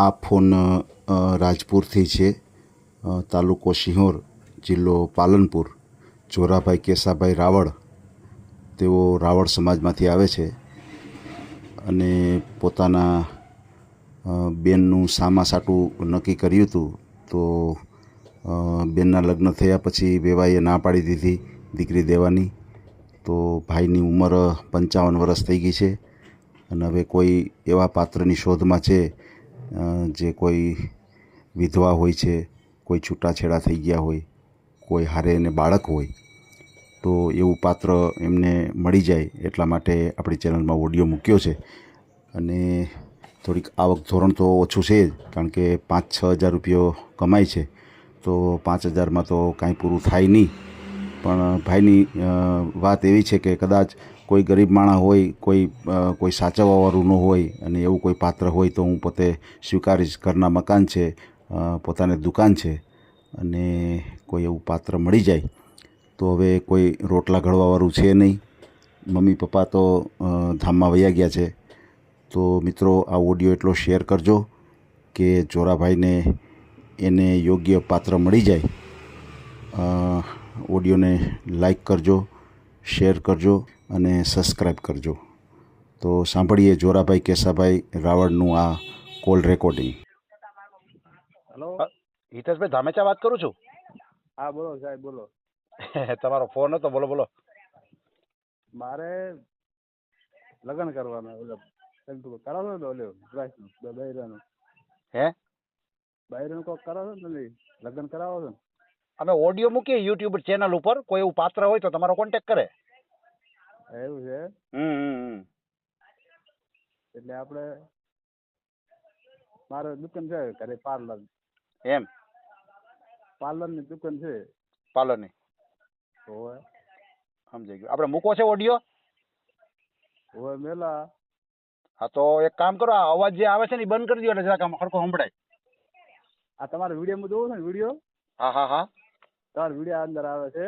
આ ફોન રાજપુરથી છે તાલુકો સિંહોર જિલ્લો પાલનપુર. જોરાભાઈ કેસાભાઈ રાવળ, તેઓ રાવળ સમાજમાંથી આવે છે અને પોતાના બેનનું સામા સાટું નક્કી કર્યું હતું તો બેનના લગ્ન થયા પછી વેવાઈએ ના પાડી દીધી દીકરી દેવાની. તો ભાઈની ઉંમર પંચાવન વર્ષ થઈ ગઈ છે અને હવે કોઈ એવા પાત્રની શોધમાં છે જે કોઈ વિધવા હોય છે, કોઈ છૂટાછેડા થઈ ગયા હોય, કોઈ હારે એને બાળક હોય, તો એવું પાત્ર એમને મળી જાય એટલા માટે આપણી ચેનલમાં ઓડિયો મૂક્યો છે. અને થોડીક આવક ધોરણ તો ઓછું છે જ, કારણ કે પાંચ છ હજાર રૂપિયો કમાય છે. તો પાંચ હજારમાં તો કાંઈ પૂરું થાય નહીં. પણ ભાઈની વાત એવી છે કે કદાચ કોઈ ગરીબ માણસ હોય, કોઈ કોઈ સાચવવાવાળું ન હોય અને એવું કોઈ પાત્ર હોય તો હું પોતે સ્વીકારીશ. ઘરના મકાન છે પોતાને દુકાન છે અને કોઈ એવું પાત્ર મળી જાય તો હવે કોઈ રોટલા ઘડવાવાળું છે નહીં. મમ્મી પપ્પા તો ધામમાં વયા ગયા છે. તો મિત્રો, આ ઓડિયો એટલો શેર કરજો કે જોરાભાઈને એને યોગ્ય પાત્ર મળી જાય. ઓડિયોને લાઈક કરજો. શેર કરજો અને સબસ્ક્રાઈબ કરજો. તો સાંભળીએ જોરાભાઈ કેસાભાઈ રાવળનું આ call recording. Hello Hiteshbhai Dhamecha વાત કરું છું? હા બોલો સાહેબ બોલો. તમારો ફોન હતો બોલો બોલો. મારે લગ્ન કરવાના ઓલો કરાવો ને ઓલે બે બૈરાનું હે? બૈરાનું કોક કરાવો ને તમે? લગ્ન કરાવો છો ને? અમે ઓડિયો મૂકીએ યુટ્યુબ ચેનલ ઉપર. કોઈ એવું પાત્ર હોય તો તમારો કોન્ટેક્ટ કરે. એવું છે? હમ. એટલે આપણે મારે દુકાન છે ઘરે પાર્લર. એમ. પાર્લરની દુકાન છે. પાર્લરની. હોવે. સમજાઈ ગયું. આપણે મૂકો છે ઓડિયો હોવે મેલા. હા તો એક કામ કરો આ અવાજ જે આવે છે ને એ બંધ કરી દો એટલે જરાક આમ હરખો સંભળાય. આ તમારે વિડીયોમાં જોવો ને વીડિયો? હા હા હા. તમારો વિડિયા અંદર આવે છે.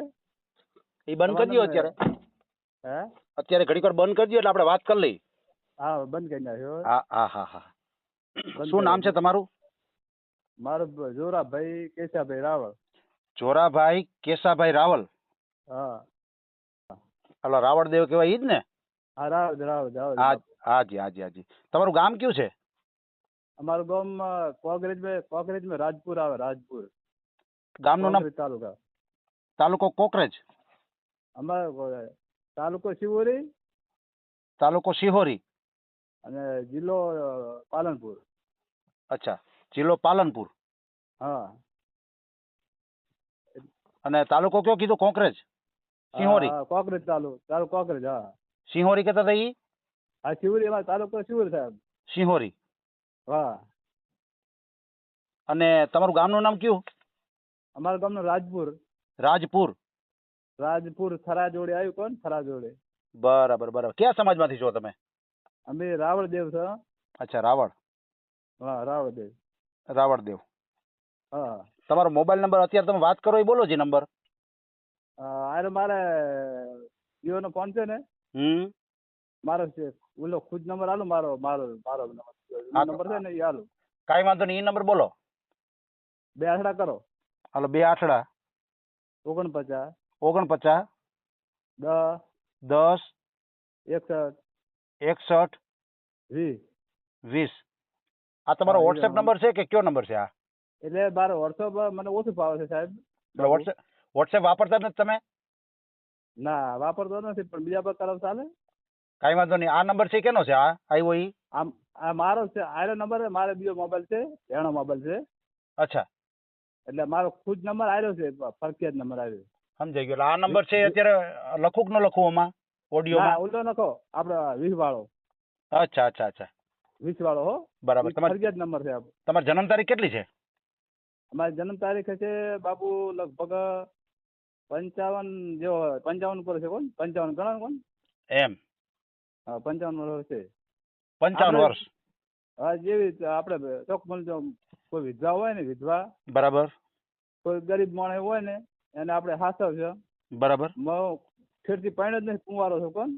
એ બંધ કરી દો અત્યારે. હે? અત્યારે ઘડીક વાર બંધ કરી દો એટલે આપણે વાત કરી લઈ હા બંધ કરી નાખ્યો હા હા હા હા. શું નામ છે તમારું? મારું જોરાભાઈ કેશાભાઈ રાવળ જોરાભાઈ કેશાભાઈ રાવલ. હા. હલો રાવળદેવ કહેવાય ઈ જ ને? હા રાવળ રાવળ રાવળ હા હાજી હાજી હાજી. તમારું ગામ કયું છે? અમારું ગામ કોકરેજ કોકરેજ રાજપુર આવે રાજપુર. ગામનું નામ તાલુકા. તાલુકો કોકરેજ. અમારે તાલુકો શિહોરી તાલુકો શિહોરી. અને જિલ્લો પાલનપુર. અચ્છા જિલ્લો પાલનપુર. હા. અને તાલુકો કયો કીધું? કોકરેજ? સિંહોરી કોકરેજ તાલુકો તાલુકો કોકરેજ હા. સિંહોરી કહેતા હતા ઈ? હા શિવરી અમારો તાલુકો શિવરી સાહેબ. સિંહોરી હા. અને તમારું ગામનું નામ કયું? અમારા ગામનું રાજપુર. રાજપુર? રાજપુર થરા જોડે આવ્યું કોણ? થરા જોડે. બરાબર બરાબર. કયા સમાજમાંથી છો તમે? અમે રાવળદેવ છે. અચ્છા રાવળ. હા રાવળદેવ. રાવળદેવ. હા. તમારો મોબાઈલ નંબર અત્યારે તમે વાત કરો એ બોલો જે નંબર. અરે મારે જીઓનો ફોન છે ને. હમ. મારો છે ઓલો ખુદ નંબર આલો મારો મારો મારો નંબર. છે ને એ આલો. કાંઈ વાંધો નહીં એ નંબર બોલો. બે આંકડા કરો. હાલો બે આઠડા. ઓગણપચાસ. ઓગણપચાસ. દસ. દસ. એકસઠ. એકસઠ. વીસ. વીસ. આ તમારો હા, એ વોટ્સએપ આમ. નંબર છે કે કયો નંબર છે આ? એટલે મારો વોટ્સઅપ મને ઓછું ફાવે છે સાહેબ. એટલે વોટ્સએપ વોટ્સએપ વાપરતા નથી તમે? ના વાપરતો નથી પણ બીજા પર તરફ ચાલે. કાંઈ વાંધો નહીં. આ નંબર છે કેનો છે આ? આવ્યો ઈ? આમ આ મારો છે. આનો નંબર મારે બીજો મોબાઈલ છે એનો મોબાઈલ છે. અચ્છા. એટલે મારો ખુદ નંબર આવ્યો છે ફરજિયાત નંબર આવ્યો સમજાઈ ગયો. આ નંબર છે અત્યારે લખું કે ન લખું આમાં? ઓડિયોમાં? ઓલો નખો. આપડે વીસ વાળો અચ્છા અચ્છા અચ્છા. વીસ વાળો હો. બરાબર. તમારી ફરજિયાત નંબર છે આપણો. તમારી જન્મ તારીખ કેટલી છે? અમારી જન્મ તારીખ છે બાબુ લગભગ પંચાવન જેવો પંચાવન ઉપર છે કોણ? પંચાવન ગણો કોણ? એમ. હા પંચાવન વર્ષ છે. પંચાવન વર્ષ. હા જેવી આપણે ચોક જો કોઈ વિધવા હોય ને વિધવા બરાબર. કોઈ ગરીબ માણસ હોય ને એને આપણે હાસવ બરાબર. ફેરથી પાણી જ નથી કુંવારો છો કોણ?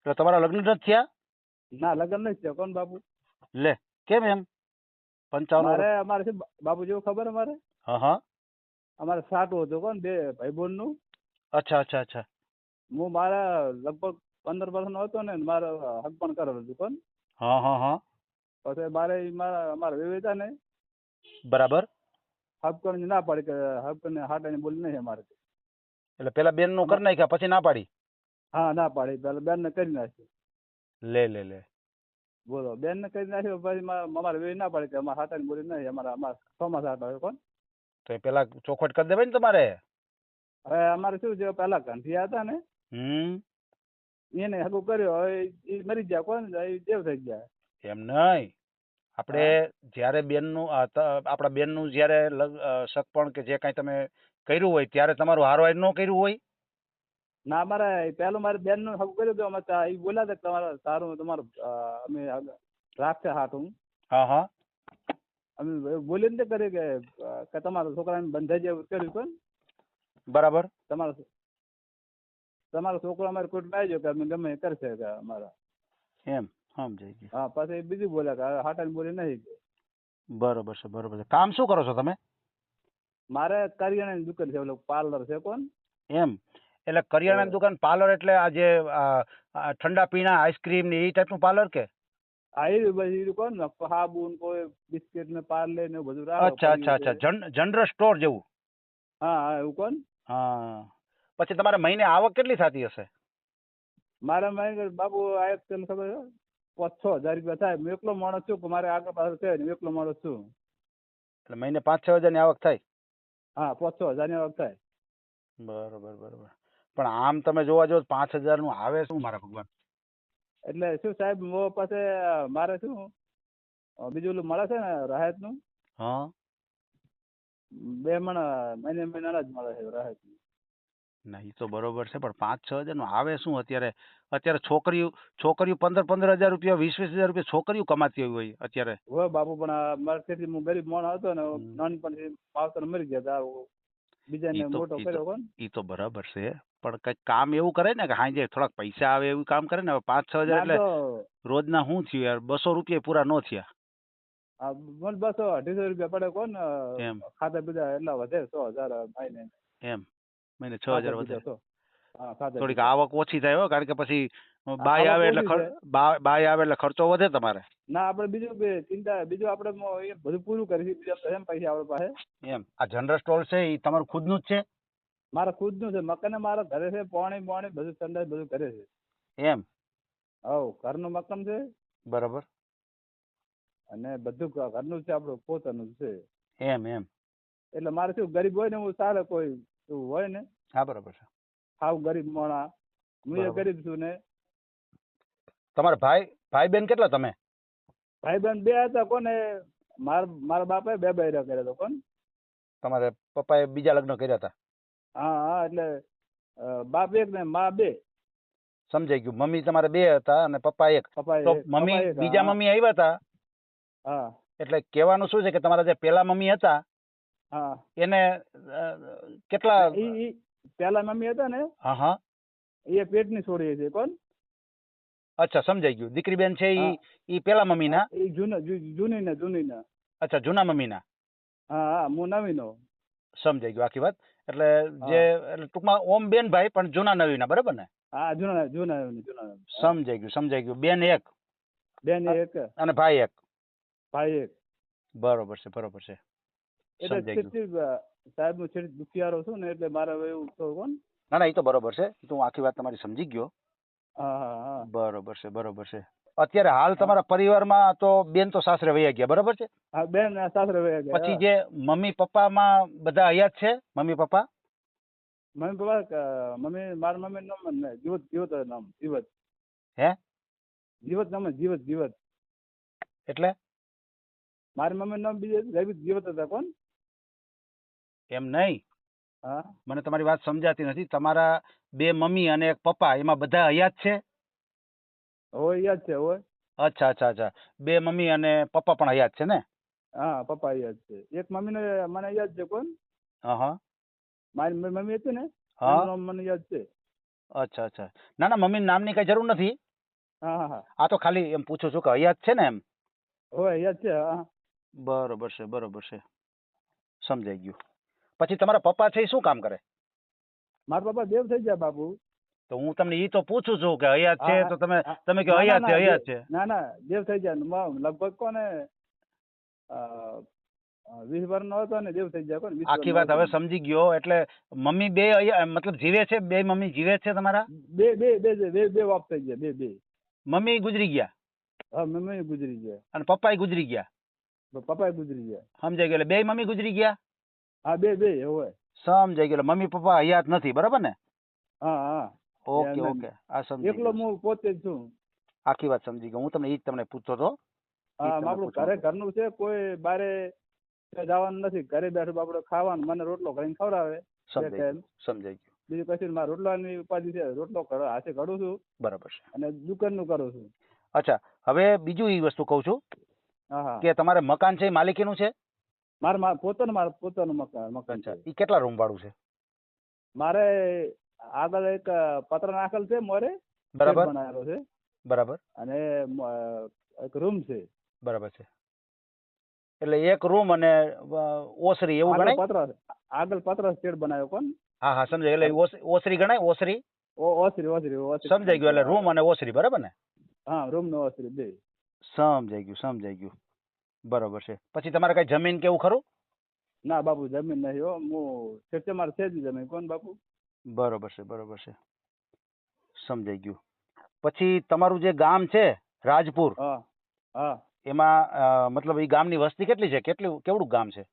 એટલે તમારા લગ્ન નથી થયા? ના લગ્ન નથી થયા કોણ બાપુ? લે કેમ એમ? પંચાવન મારે અમારે શું બાપુ જેવું ખબર અમારે? હા હા. અમારે સાટું હતું કોણ? બે ભાઈ બોનનું અચ્છા અચ્છા અચ્છા. હું મારા લગભગ પંદર વર્ષનો હતો ને મારે હક પણ કરેલું હતું કોણ? હા હા હા. પછી મારે મારા અમારા વિવેચા ને બરાબર? કરીને ના પાડી કે હક કરીને હાટાની બોલી નહીં અમારે એટલે પેલા બેનનું કરી નાખ્યા પછી ના પાડી? હા ના પાડી. પેલા બેન ને કરી નાખી લે લે લે. બોલો બેન ને કરી નાખ્યો પછી અમારે વેવે ના પાડી કે અમારે હાટાની બોલી નહીં અમારા અમારા ચોમાસા હાટા હોય કોણ? તો એ પેલા ચોખવટ કરી દેવાય ને તમારે? હવે અમારે શું છે પેલા ઘંટિયા હતા ને હમ. એને હગું કર્યો હવે એ મરી ગયા કોણ? દેવ થઈ ગયા. એમ નહીં. આપણે જ્યારે બેનનું ત- આપણા બેનનું જ્યારે લગ અ, સગપણ કે જે કાંઈ તમે કર્યું હોય ત્યારે તમારું હારવાય ન કર્યું હોય? ના મારે પહેલું મારે બેનનું હગું કર્યું હતું અમે તા- ઈ બોલ્યા હતા કે તમારે સારું તમારું અ, અમે હગ- રાખશે હાટું હા. હા અમે બોલીને તે કર્યું કે અ, કે તમારા છોકરાને બંધાઈ જાય કર્યું પણ બરાબર. તમારો તમારો છોકરો અમારે કોર્ટમાં આવી ગયો કે અમે ગમે એ કરશે કે અમારા. એમ. સમજાઈ ગયું હા પાછું એ બીજું બોલ્યા કે હાટાની બોલી નહીં બરોબર છે બરોબર છે. કામ શું કરો છો તમે? મારે કરિયાણાની દુકાન છે ઓલો પાર્લર છે કોણ? એમ? એટલે કરિયાણાની દુકાન પાર્લર એટલે આ જે ઠંડા પીણા આઈસ્ક્રીમ ને એ ટાઈપનું પાર્લર કે? હા એ બધી કોણ ને કોઈ બિસ્કિટ ને પાર્લે ને બધું રાખો અચ્છા અચ્છા અચ્છા. જનરલ સ્ટોર જેવું? હા હા એવું કોણ? હા. પછી તમારે મહિને આવક કેટલી થતી હશે? મારા માં બાબુ આ તને ખબર છે. પાંચ છ હજાર રૂપિયા થાય. હું એકલો માણસ છું મારે આગળ પાછળ છે હું એકલો માણસ છું. એટલે મહિને પાંચ છ હજારની આવક થાય? હા પાંચ છ હજારની આવક થાય. બરોબર બરોબર. પણ આમ તમે જોવા જાઓ પાંચ પાંચ હજારનું આવે શું મારા ભગવાન? એટલે શું સાહેબ મો પાસે મારે શું બીજું ઓલું મળે છે ને રાહતનું? હા. બે મણ મહિને મહિના જ મળે છે રાહતનું. ના એ તો બરોબર છે પણ પાંચ છ હજારનું આવે શું? અત્યારે અત્યારે છોકરીઓ છોકરીઓ પંદર પંદર હજાર રૂપિયા વીસ વીસ હજાર રૂપિયા છોકરીઓ કમાતી હોય અત્યારે. હોય બાપુ પણ આ હું ગરીબ માણસ હતો ને નાનપણથી માવતર મરી ગયા હતા બીજાને મોટો કર્યો કોણ? એ તો બરાબર છે પણ કંઈક કામ એવું કરે ને કે હાંજે થોડાક પૈસા આવે એવું કામ કરે ને પાંચ છ હજાર એટલે રોજના શું થયું યાર બસો રૂપિયા પૂરા ન થયા. આ મને બસો અઢીસો રૂપિયા પડે કોણ. ખાતા પીતા એટલા વધે સો હજાર મહિને એમ. મહિને છ હજાર વધે. થોડીક આવક ઓછી થાય હો કારણ કે પછી બાય આવે એટલે બાય આવે એટલે ખર્ચો વધે તમારે. ના આપણે બીજું ચિંતા બીજું આપણે બધું પૂરું કરીશું બીજા એમ પૈસા આપણી પાસે. એમ. આ જનરલ સ્ટોર છે એ તમારું ખુદનું જ છે? મારા ખુદનું છે મકાન મારા ઘરે છે પાણી પાણી બધું સંડાસ બધું ઘરે છે. એમ. હવ ઘરનું મકાન છે. બરાબર. અને બધું ઘરનું છે આપણું પોતાનું છે. એમ એમ. એટલે મારે શું ગરીબ હોય ને હું સારે કોઈ એવું હોય ને? હા બરાબર છે. હાવ ગરીબ મોણા હું એ બરાબર. ગરીબ છું ને. તમારા ભાઈ ભાઈ બેન કેટલા તમે? ભાઈ બહેન બે હતા કોને? માર મારા બાપાએ બે બૈરા કર્યા હતા કોણ? તમારે પપ્પાએ બીજા લગ્ન કર્યા હતા? હા હા એટલે અ, બાપ એક ને મા બે. સમજાઈ ગયું. મમ્મી તમારે બે હતા અને પપ્પા એક. પપ્પા તો એક, મમ્મી એક, બીજા હા, મમ્મી આવ્યા હતા? હા. એટલે કહેવાનું શું છે કે તમારા જે પેલા મમ્મી હતા હા એને કેટલા ઈ પેલા મમ્મી હતા ને હા હા. એ પેટની છોડી છે કોણ? અચ્છા સમજાઈ ગયું. દીકરી બેન છે ઈ ઈ પેલા મમ્મીના? ઈ જૂના જૂની ને જૂની ને અચ્છા જૂના મમ્મીના? હા હા હું નવીનો. સમજાઈ ગયું આખી વાત. એટલે જે એટલે ટૂંકમાં ઓમ બેન ભાઈ પણ જૂના નવીના બરાબર ને? હા જૂના જૂના જૂના સમજાઈ ગયું સમજાઈ ગયું. બેન એક. બેન એક. અને ભાઈ એક. ભાઈ એક. બરોબર છે બરોબર છે. એટલે સમજાઈ સાહેબ હું છેલ્લી દુખિયારો છું ને એટલે મારે એવું થયું કોણ ના. ના એ તો બરોબર છે. તો હું આખી વાત તમારી સમજી ગયો. બરોબર છે બરોબર છે. અત્યારે હાલ તમારા પરિવારમાં તો બેન તો સાસરે વયા ગયા બરોબર છે? હા બેન સાસરે વયા ગયા પછી જે મમ્મી પપ્પામાં બધા હયાત છે mummy papa? Mummy papa mummy મારા મમ્મી નામ ને જીવત જીવત નામ જીવત. હે? જીવત નામ જીવત જીવત. એટલે? મારી મમ્મી નામ બીજે જીવત હતા કોણ? એમ નહીં. હા. મને તમારી વાત સમજાતી નથી. તમારા બે મમ્મી અને એક પપ્પા એમાં બધા હયાત છે? હોય યાદ છે હોય. અચ્છા અચ્છા અચ્છા. બે મમ્મી અને પપ્પા પણ હયાત છે ને? હા પપ્પા યાદ છે. એક મમ્મી ને મને યાદ છે કોણ? હા હા. મારી મમ્મી હતી ને? હા. મને યાદ છે. અચ્છા અચ્છા. ના ના મમ્મી નામની કઈ જરૂર નથી. હા હા આ તો ખાલી એમ પૂછું છું કે હયાત છે ને એમ? હોય યાદ છે હા. બરોબર છે બરોબર છે. સમજાઈ ગયું. પછી તમારા પપ્પા છે એ શું કામ કરે? મારા પપ્પા દેવ થઈ ગયા બાપુ. તો હું તમને એ તો પૂછું છું કે હયાત છે તો તમે તમે કે હયાત છે હયાત છે. ના ના દેવ થઈ ગયા. લગભગ કોને વીસ વર્ષનો હતો ને દેવ થઈ ગયા કોને આખી વાત હવે સમજી ગયો એટલે મમ્મી બે મતલબ જીવે છે બે મમ્મી જીવે છે તમારા? બે બે બે બે બે વાપ થઈ ગયા બે બે. મમ્મી ગુજરી ગયા? હા મમ્મી ગુજરી ગયા. અને પપ્પાય ગુજરી ગયા? પપ્પા ગુજરી ગયા. સમજાઈ ગયો એટલે બે મમ્મી ગુજરી ગયા? હા બે બે હોય. સમજાઈ ગયો મમ્મી પપ્પા હયાત નથી બરાબર ને? હા હા. Okay okay. આ સમજી એકલો હું પોતે જ છું. આખી વાત સમજી ગયો. હું તમને ઈ જ તમને પૂછતો હતો. હા આપણું. ઘરે ઘરનું છે કોઈ બારે જવાનું નથી. ઘરે બેઠું આપણે ખાવાનું મને રોટલો કરીને ખવડાવે. સમજાઈ ગયું. સમજાઈ ગયું. બીજું કશું મારા રોટલાની ઉપાધિ છે. રોટલો હાથે કરું છું. બરાબર છે. અને દુકાનનું કરું છું. અચ્છા હવે બીજું એ વસ્તુ કહું છું કે તમારે મકાન છે માલિકીનું છે? મારે મારે પોતાનું મારે પોતાનું મકાન મકાન છે. એ કેટલા રૂમ ભાડું છે? મારે આગળ એક પત્ર નાખેલ છે મોરે. બરાબર. બનાવેલો છે. બરાબર. અને એક રૂમ છે. બરાબર છે. એટલે એક રૂમ અને ઓસરી એવું ગણાય? પત્ર આગળ પત્ર શેડ બનાવ્યો કોણ? હા હા સમજાય. એટલે ઓસરી ગણાય? ઓસરી? ઓસરી ઓસરી ઓસરી. સમજાઈ ગયું. એટલે રૂમ અને ઓસરી બરાબર ને? હા રૂમ ને ઓસરી બે. સમજાઈ ગયું સમજાઈ ગયું. બરાબર છે. પછી તમારે કઈ જમીન કેવું ખરું? ના બાપુ જમીન નહીં હો. હું છે મારે છે જ જમીન. કોણ બાપુ? બરોબર છે બરોબર છે. સમજાઈ ગયું. પછી તમારું જે ગામ છે રાજપુર હા હા. એમાં મતલબ એ ગામની વસ્તી કેટલી છે? કેટલું કેવડું ગામ છે?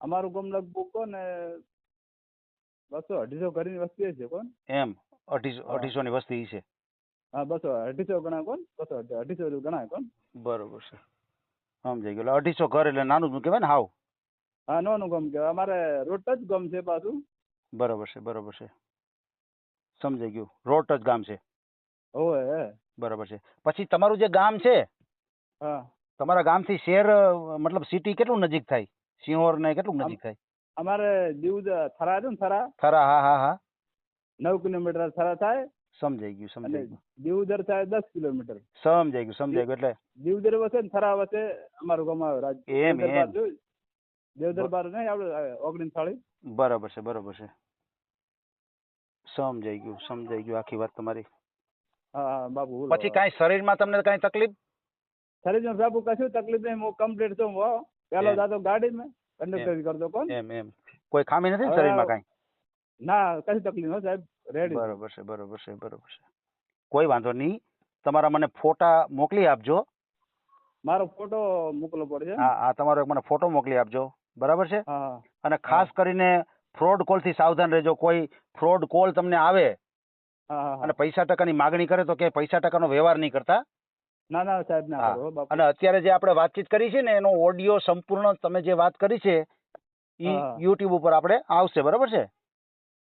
અમારું ગામ લગભગ કોને બસો અઢીસો ઘરની વસ્તી છે કોણ? એમ અઢીસો. અઢીસો ની વસ્તી છે. હા બસો અઢીસો ગણા કોણ? બસો અઢી- અઢીસો ગણાય કોણ? બરોબર છે. સમજાઈ ગયું. એટલે અઢીસો ઘર એટલે નાનું જ કહેવાય ને હાવ? હા નાનું ગમ કહેવાય. અમારે રોટ જ ગમ છે પાછું. બરોબર છે બરાબર છે. સમજાઈ ગયું. રોટ જ ગામ છે. હોય બરાબર છે. પછી તમારું જે ગામ છે હા. તમારા ગામથી શહેર અ, મતલબ સિટી કેટલું નજીક થાય? સિંહોર ને કેટલું નજીક થાય? અમારે દીવ થરા છે ને થરા? થરા હા હા હા. નવ કિલોમીટર થરા થાય. સમજાઈ ગયું સમજાઈ ગયું. દીવદર થાય દસ કિલોમીટર. સમજાઈ ગયું સમજાઈ ગયું એટલે દીવદર વસે ને થરા વસે અમારું ગામ આવે રાજ એમ, એમ. દેવદર બાર નહીં આપણે ઓગણીસ થાળી. બરાબર છે બરાબર છે. સમજાઈ ગયું સમજાઈ ગયું આખી વાત તમારી. હા બાબુ બાપુ. પછી કાંઈ શરીરમાં તમને કાંઈ તકલીફ? શરીરમાં બાપુ કશું તકલીફ નહીં હું કમ્પ્લીટ છું હો. પેલો દાદો ગાડી મેં કંડક્ટર કરતો કોણ? એમ એમ. કોઈ ખામી નથી શરીરમાં કાંઈ? ના કશી તકલીફ નો સાહેબ. રેડી બરોબર છે બરોબર છે બરોબર છે. કોઈ વાંધો નહીં. તમારા મને ફોટા મોકલી આપજો. મારો ફોટો મોકલવો પડશે. હા હા તમારો એક મને ફોટો મોકલી આપજો. બરાબર છે? અને ખાસ કરીને ફ્રોડ કોલથી સાવધાન રહેજો. કોઈ ફ્રોડ કોલ તમને આવે અને પૈસા ટકાની માગણી કરે તો કે પૈસા ટકાનો વ્યવહાર નહીં કરતા? ના ના સાહેબ ના. કરો અને અત્યારે જે આપણે વાતચીત કરી છે ને એનો ઓડિયો સંપૂર્ણ તમે જે વાત કરી છે ઈ યુટ્યુબ ઉપર આપણે આવશે. બરાબર છે?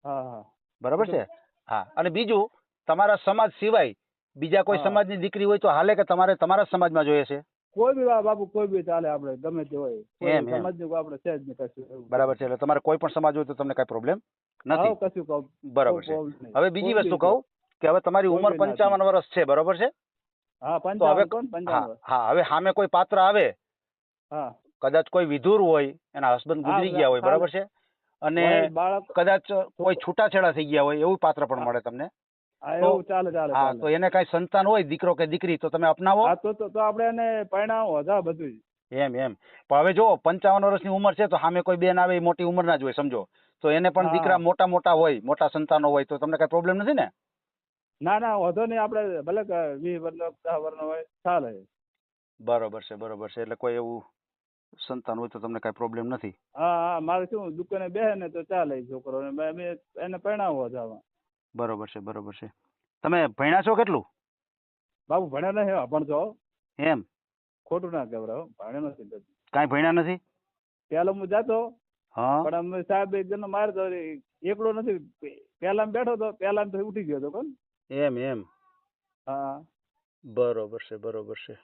હા. બરાબર છે? હા અને બીજું તમારા સમાજ સિવાય બીજા કોઈ હા. સમાજની દીકરી હોય તો હાલે કે તમારે તમારા જ સમાજમાં જોઈએ છે? કોઈ બી બાપુ કોઈ બી ચાલે આપણે ગમે તે હોય. કોઈ એમ, એમ. સમજનું આપણે છે જ નહીં કશું એવું. બરાબર છે એટલે તમારે કોઈ પણ સમાજ હોય તો તમને કઈ પ્રોબ્લેમ નથી. હા, કશું કહું બરાબર છે. હવે બીજી વસ્તુ કહું કે હવે તમારી કોઈ ઉંમર બી ના પંચાવન વર્ષ છે બરોબર છે? હા તો હવે પંચાવન કોણ હા પંચાવન હા હવે સામે કોઈ પાત્ર આવે હા. કદાચ કોઈ વિધુર હોય એના હસબન્ડ હા, ગુજરી ગયા હોય. બરાબર છે? અને બાળક કદાચ કોઈ છૂટાછેડા થઈ ગયા હોય એવું પાત્ર પણ મળે તમને? તો- એવું ચાલે ચાલે હા તો એને કઈ સંતાન હોય દીકરો કે દીકરી તો તમે અપનાવો? તો આપણે એને પરિણામ હતા બધું એમ એમ. પણ હવે જો પંચાવન વર્ષની ઉંમર છે તો સામે કોઈ બેન આવે એ મોટી ઉંમરના જ હોય સમજો. તો એને પણ દીકરા મોટા મોટા હોય મોટા સંતાનો હોય તો તમને કઈ પ્રોબ્લેમ નથી ને? ના ના વધો નહીં આપણે ભલે વીસ વર્ષનો હોય ચાલે. બરોબર છે બરોબર છે એટલે કોઈ એવું સંતાન હોય તો તમને કઈ પ્રોબ્લેમ નથી? હા હા મારે શું દુકાને બેસે ને તો ચાલે છોકરો એને પરણાવો જવા. બરોબર છે બરોબર છે. તમે ભણ્યા છો કેટલું? બાબુ ભણ્યા નહીં ભણતો છો એમ? ખોટું ના કહેવાય હો. ભણ્યો નથી કાંઈ ભણ્યા નથી? પેલો હું જાતો હા. પણ અમે સાહેબ એક જણનો માર્યો તો એકલો નથી પેલા બેઠો તો પેલા તો ઉઠી ગયો તો કોણ? એમ એમ. હા. બરોબર છે બરોબર છે.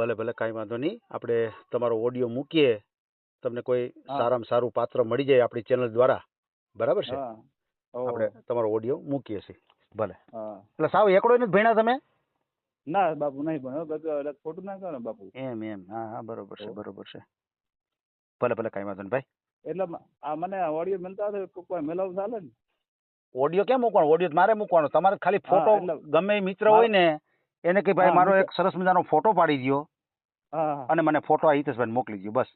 ભલે ભલે કાંઈ વાંધો નહીં. આપણે તમારો ઓડિયો મૂકીએ. તમને કોઈ હા. સારામાં સારું પાત્ર મળી જાય આપણી ચેનલ દ્વારા. બરાબર છે? હા. ઓહો. આપણે તમારો ઓડિયો મૂકીએ છીએ. ભલે. હા. એટલે સાવ એકડો નથી ભણ્યા તમે? ના બાપુ નહીં ભણ્યો. બધું એટલે ખોટું ના કરો ને બાપુ. એમ એમ. હા હા બરોબર છે બરોબર છે. ભલે ભલે કાંઈ વાંધો નહીં ભાઈ. એટલે મ- આ મને ઓડિયો મળતા હોય તો કોઈ મેળવવું ચાલે ને? ઓડિયો કેમ મૂકવાનો? ઓડિયો મારે મૂકવાનો. તમારે ખાલી હા, ફોટો એટલે ગમે એ મિત્ર હોય ને એને કે ભાઈ હા, મારો એક સરસ મજાનો ફોટો પાડી દો હા હા. અને મને ફોટો આ હિતેશભાઈ મોકલી દો બસ.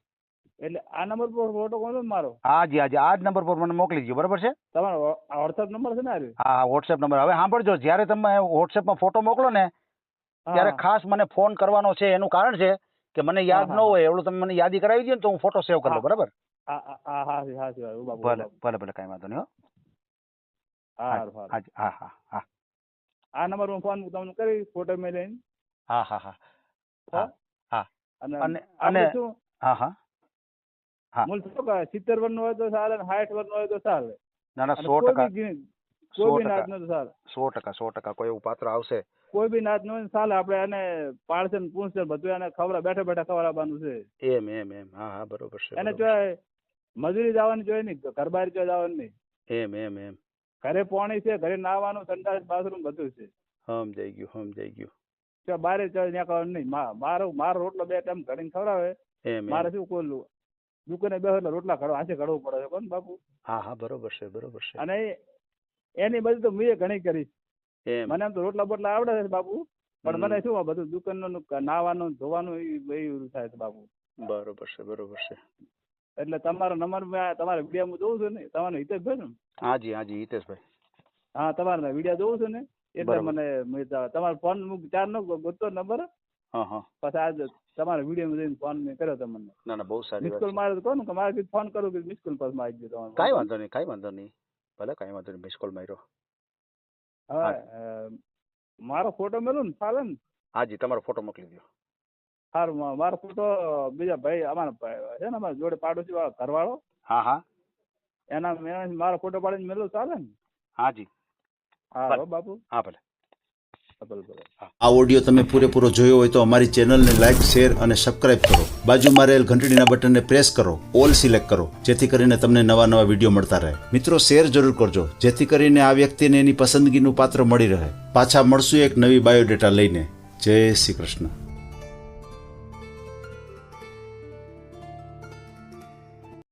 એટલે આ નંબર પર ફોટો કોનો છે મારો? હાજી હાજી આ જ નંબર પર મને મોકલી દો બરાબર છે? તમારો વોટ્સઅપ નંબર છે ને હા હા વોટ્સએપ નંબર હવે સાંભળજો જ્યારે તમે વોટ્સએપમાં ફોટો મોકલો ને હા, ત્યારે ખાસ મને ફોન કરવાનો છે એનું કારણ છે કે મને યાદ ન હા, હોય એવું તમે મને યાદી કરાવી દો ને તો હું ફોટો સેવ કરી લઉં હા. બરાબર? હા હા હા હા હા હા હા બાપુ ભલે બાપુ. ભલે ભલે કાંઈ વાંધો નહીં હો. હા હા, હારું, હારું. હાજી હા હા હા. આ નંબર હું ફોન તમને કરી ફોટો મેં લઈને. હા હા હા. હા? હા અને અને- હા હા. હા. મૂળ શું કહે? સિત્તેર વર્ષ હોય તો ચાલે ને સાઠ વર્ષ હોય તો ચાલે. ના ના સો ટકા. કોઈ બી ટકા. નાતનો તો ચાલે. સો ટકા સો ટકા. કોઈ એવું પાત્ર આવશે. કોઈ બી નાત નો ચાલે. આપણે એને પાડશે ને પૂછશે બધું એને ખબર બેઠા બેઠા ખવડાવવાનું છે. એમ એમ એમ. હા હા બરોબર છે એને જો મજૂરી જવાની જોઈએ નહીં ઘર બહાર જોઈ જવાનું નહીં. એમ એમ એમ. ઘરે પાણી છે ઘરે નાવાનું સંડાસ બાથરૂમ બધું છે. સમજાઈ ગયું સમજાઈ ગયું. જો બારે નીકળવાનું નહીં. મારો મારો રોટલો બે ટાઈમ ઘડીને ખવડાવે. મારે શું કોલું દુકાને બે એટલે રોટલા ઘડો હાથે ઘડવું પડે છે. કોણ બાપુ? હા હા બરોબર છે બરોબર છે. અને એની બધી તો મેં ઘણી કરી. મને એમ તો રોટલા બોટલા આવડે છે બાપુ. પણ મને શું બધું દુકાનનું નાવાનું ધોવાનું એ બધું થાય છે બાપુ. બરોબર છે બરોબર છે. એટલે તમારો નંબર મેં તમારા વિડીયોમાં જોઉં છું ને તમારો હિતેશભાઈ ને? હાજી હાજી હિતેશભાઈ. હા તમારા વીડિયો જોઉં છું ને એટલે મને તમારો ફોન ચાર નો ગોતતો નંબર હા. હા પછી આજ તમારા વીડિયો જોઈને ફોન મેં કર્યો તમને. ના ના બહુ સારી મિસ કોલ મારે તો કહું ને કે મારે ફોન કરું કે મિસ કોલ પાસ આવી ગયો તમારો કાંઈ વાંધો નહીં કાંઈ વાંધો નહીં. ભલે કાંઈ વાંધો નહીં મિસ કોલ માર્યો. હા. મારો ફોટો મેલું ને ચાલે ને? હાજી તમારો ફોટો મોકલી દો સારું મારો ફોટો બીજા ભાઈ અમારા ભાઈ છે ને અમારા જોડે પાડોશી વાળો ઘરવાળો. હા હા. એના મેં મારો ફોટો પાડીને મેલું ચાલે ને? હાજી હા ભલે. હો બાપુ હા ભલે આ ઓડિયો તમે પૂરેપૂરો જોયો હોય તો અમારી ચેનલને લાઇક શેર અને સબસ્ક્રાઇબ કરો. બાજુમાં રહેલ ઘંટડીના બટનને પ્રેસ કરો. ઓલ સિલેક્ટ કરો જેથી કરીને તમને નવા નવા વીડિયો મળતા રહે. મિત્રો શેર જરૂર કરજો જેથી કરીને આ વ્યક્તિને એની પસંદગીનું પાત્ર મળી રહે. પાછા મળશું એક નવી બાયોડેટા લઈને. જય શ્રી કૃષ્ણ.